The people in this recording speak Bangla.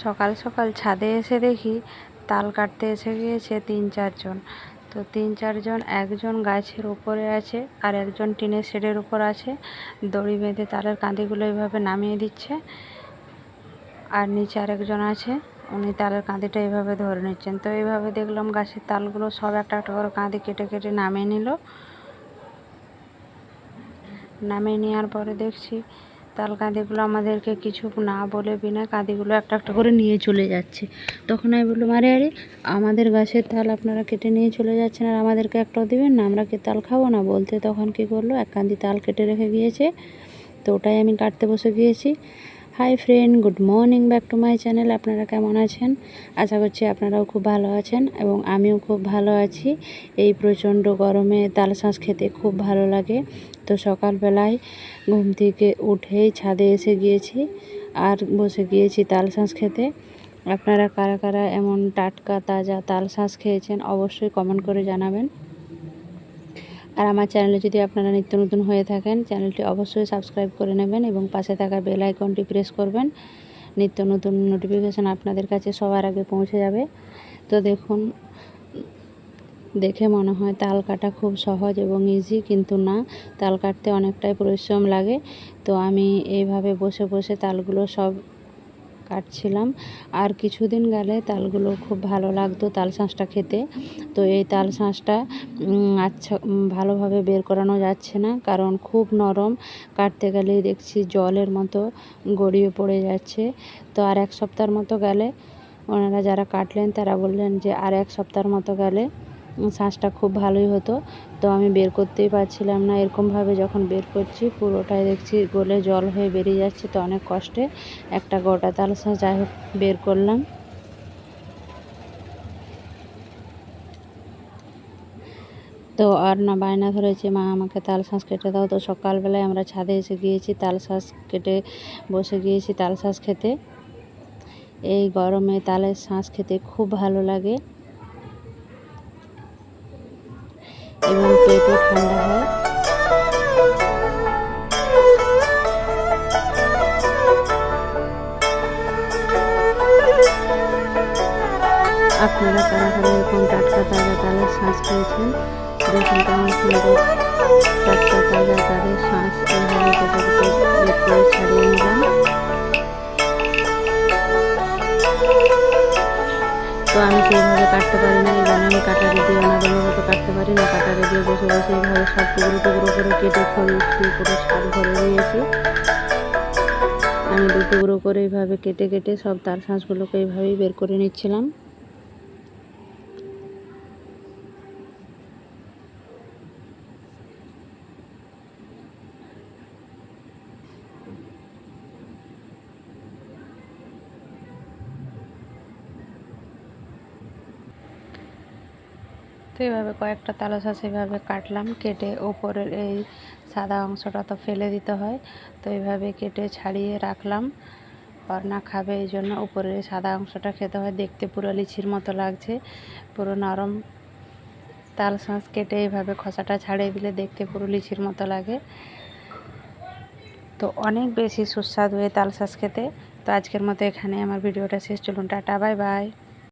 সকাল সকাল ছাদে এসে দেখি তাল কাটতে এসে গিয়েছে তিন চারজন। তো তিন চারজন, একজন গাছের উপরে আছে আর একজন টিনের শেডের উপর আছে। দড়ি বেঁধে তালের কাঁদিগুলো এইভাবে নামিয়ে দিচ্ছে আর নিচে আরেকজন আছে, উনি তালের কাঁদিটা এইভাবে ধরে নিচ্ছেন। তো এইভাবে দেখলাম গাছের তালগুলো সব একটা একটা করে কাঁদি কেটে কেটে নামিয়ে নিল। নামিয়ে নেওয়ার পরে দেখছি তাল কাঁদিগুলো আমাদেরকে কিছু না বলে বিনা কাঁদিগুলো একটা একটা করে নিয়ে চলে যাচ্ছে। তখন আমি বললাম, আরে আরে, আমাদের গাছের তাল আপনারা কেটে নিয়ে চলে যাচ্ছেন আর আমাদেরকে একটাও দেবেন না, আমরা কি তাল খাব না? বলতে তখন কি করল, এক কাঁদি তাল কেটে রেখে গিয়েছে। তো ওটাই আমি কাটতে বসে গিয়েছি। Hi friend good morning back to my channel আপনারা কেমন আছেন? আশা করছি আপনারাও খুব ভালো আছেন এবং আমিও খুব ভালো আছি। এই প্রচণ্ড গরমে তাল শাঁস খেতে খুব ভালো লাগে। তো সকালবেলায় ঘুম থেকে উঠেই ছাদে এসে গিয়েছি আর বসে গিয়েছি তাল শাঁস খেতে। আপনারা কারা কারা এমন টাটকা, তাজা তাল শাঁস খেয়েছেন অবশ্যই কমেন্ট করে জানাবেন। আর আমার চ্যানেলে যদি আপনারা নিত্য নতুন হয়ে থাকেন, চ্যানেলটি অবশ্যই সাবস্ক্রাইব করে নেবেন এবং পাশে থাকা বেল আইকনটি প্রেস করবেন। নিত্য নতুন নোটিফিকেশান আপনাদের কাছে সবার আগে পৌঁছে যাবে। তো দেখুন, দেখে মনে হয় তাল কাটা খুব সহজ এবং ইজি কিন্তু না, তাল কাটতে অনেকটাই পরিশ্রম লাগে। তো আমি এইভাবে বসে বসে তালগুলো সব কাটছিলাম। আর কিছুদিন গেলে তালগুলো খুব ভালো লাগতো, তাল শাঁসটা খেতে। তো এই তাল শাঁসটা আচ্ছা ভালোভাবে বের করানো যাচ্ছে না, কারণ খুব নরম। কাটতে গেলেই দেখছি জলের মতো গড়িয়ে পড়ে যাচ্ছে। তো আর এক সপ্তাহের মতো গেলে, ওনারা যারা কাটলেন তারা বললেন যে আর এক সপ্তাহের মতো গেলে শাঁসটা খুব ভালোই হতো। তো আমি বের করতেই পারছিলাম না। এরকমভাবে যখন বের করছি, পুরোটাই দেখছি গোলে জল হয়ে বেরিয়ে যাচ্ছে। তো অনেক কষ্টে একটা গোটা তাল শাঁস যাই হোক বের করলাম। তো আর না, বায়না ধরেছে, মা, আমাকে তাল শাঁস কেটে দাও। তো সকালবেলায় আমরা ছাদে এসে গিয়েছি, তাল শাঁস কেটে বসে গিয়েছি তাল শাঁস খেতে। এই গরমে তালের শাঁস খেতে খুব ভালো লাগে। এবং পেটও ঠান্ডা হয়। আপনারা কারা কারা এরকম টাটকা তাজা তালের শ্বাস খেয়েছেন? দেখুন কেমন সুন্দর টাটকা তাজা তালের শ্বাস এইভাবে ছাড়িয়ে নিলাম। পারি না কাটারি দিয়ে বসে বসে এইভাবে সব টুকরো টুকরো করে কেটে খড়ি করে সার ভরে নিয়েছি। আমি দু টুকরো করে এইভাবে কেটে কেটে সব তার শাঁসগুলোকে এইভাবেই বের করে নিচ্ছিলাম। তো এইভাবে কয়েকটা তালো শাঁস এভাবে কাটলাম, কেটে ওপরের এই সাদা অংশটা তো ফেলে দিতে হয়, তো এইভাবে কেটে ছাড়িয়ে রাখলাম। না খাবে এই জন্য উপরের সাদা অংশটা খেতে হয়, দেখতে পুরো লিচির মতো লাগছে, পুরো নরম তাল শাঁস কেটে এইভাবে খসাটা ছাড়িয়ে দিলে দেখতে পুরো লিচির মতো লাগে। তো অনেক বেশি সুস্বাদু এই তাল শাঁস খেতে। তো আজকের মতো এখানে আমার ভিডিওটা শেষ, চলুন টাটা, বাই বাই।